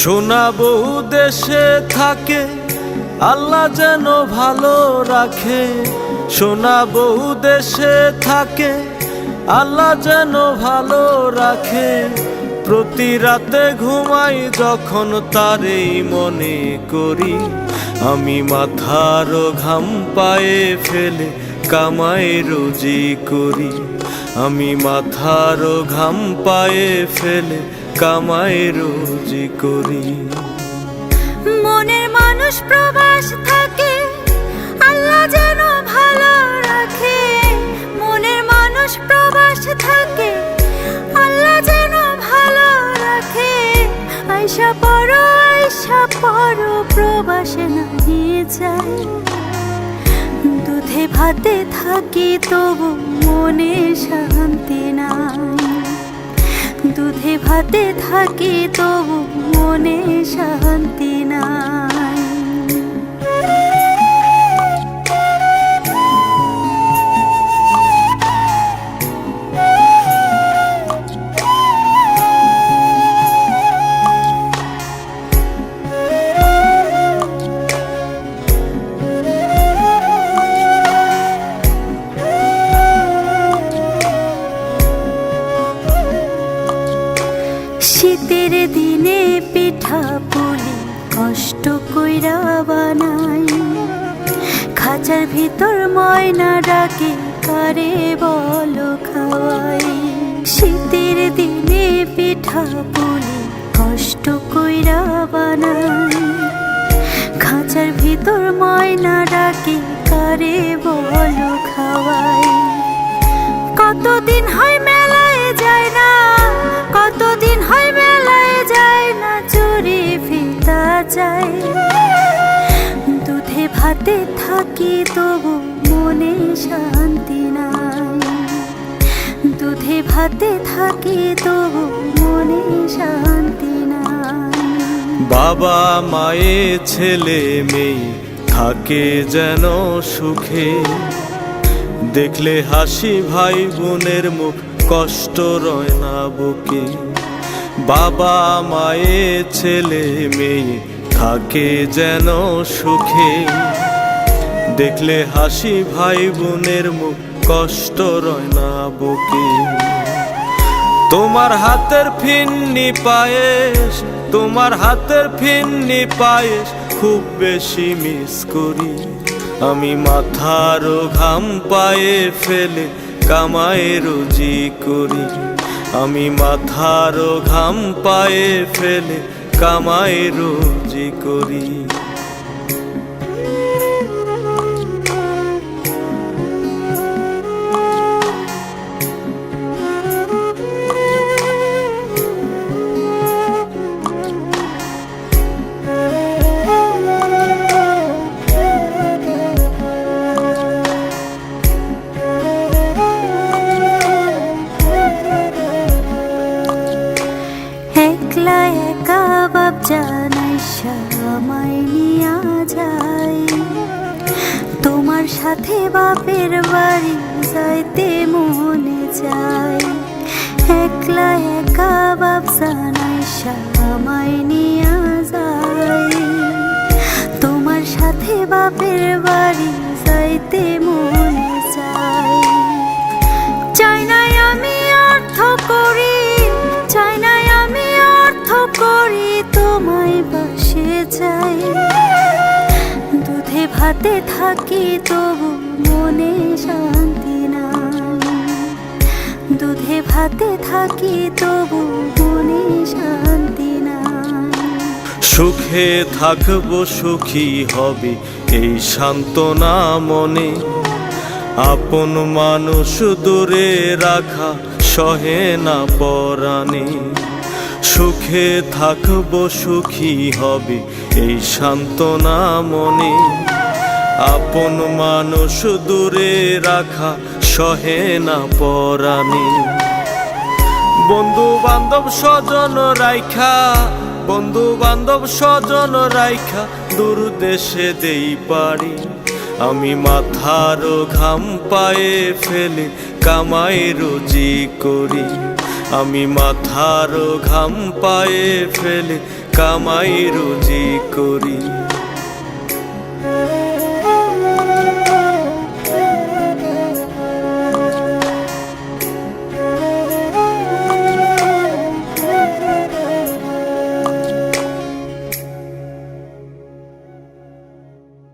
সোনা বহু দেশে থাকে, আল্লাহ যেন ভালো রাখে। সোনা বহু দেশে থাকে, আল্লাহ যেন ভালো রাখে। প্রতি রাতে ঘুমাই যখন তারেই মনে করি, আমি মাথার ঘাম পায়ে ফেলে কামাই রুজি করি। আমি মাথার ঘাম পায়ে ফেলে কামাই রুজি করি। মনের মানুষ প্রবাস থাকে, আল্লাহ যেন ভালো রাখে। মনের মানুষ প্রবাস থাকে, আল্লাহ যেন ভালো রাখে। আয়সা পড়ো আয়সা পড়ো, প্রবাসে নাহি যায়। দুধে ভাতে থাকি, তবু মনে শান্তি নাই। দুধে ভাতে থাকে তবু মনে শান্তি নাই। শীতের দিনে পিঠা পুলি কষ্ট কইরা বানাই। খাঁচার ভিতর ময়না ডাকে, কারে বল খাওয়াই। শীতের দিনে পিঠা পুলি কষ্ট কইরা বানাই। খাঁচার ভিতর ময়না ডাকে, কারে বল খাওয়াই। কতদিন ভাতে থাকি মনে শান্তি নাই। বাবা মায়ে ছেলে, মেয়ে থাকে যেন সুখে। দেখলে হাসি ভাই বোনের মুখ, কষ্ট রয় না বুকে। বাবা মায়ে ছেলে, মেয়ে থাকে যেন সুখে। দেখলে হাসি ভাই বোনের মুখ কষ্ট রয় না বুকে। তোমার হাতের ফিন্নি পায়েস, তোমার হাতের ফিন্নি পায়েস খুব বেশি মিস করি। আমি মাথার ঘাম পায়ে ফেলে কামাই রুজি করি। আমি মাথার ঘাম পায়ে ফেলে কামাই রুজি করি। সাথে বাপের বাড়ি যাইতে মনে চায়। একলা একা বাপ জানাই আমায় নিয়া যায়। তোমার সাথে বাপের বাড়ি যাইতে মনে চায়। চাই নাই আমি অর্থ করি, চাই নাই আমি অর্থ করি, তোমায় বাসে দুধে ভাতে থাকি তবু ভাতে থাকি তবু মনে শান্তি সুখে থাকব সুখী হবে, এই সান্ত্বনা মনে। আপন মানুষ দূরে রাখা সহে না পরাণে। সুখে থাকব সুখী হবে, এই সান্ত্বনা মনে। আপন মানুষ দূরে রাখা সহে না পরাণে। বন্ধু বান্ধব স্বজন রাইখা বন্ধু বান্ধব স্বজন রাইখা, দূর দেশে দেই পারি, আমি মাথার ঘাম পায়ে ফেলে, কামাই রুজি করি, আমি মাথার ঘাম পায়ে ফেলে, কামাই রুজি করি।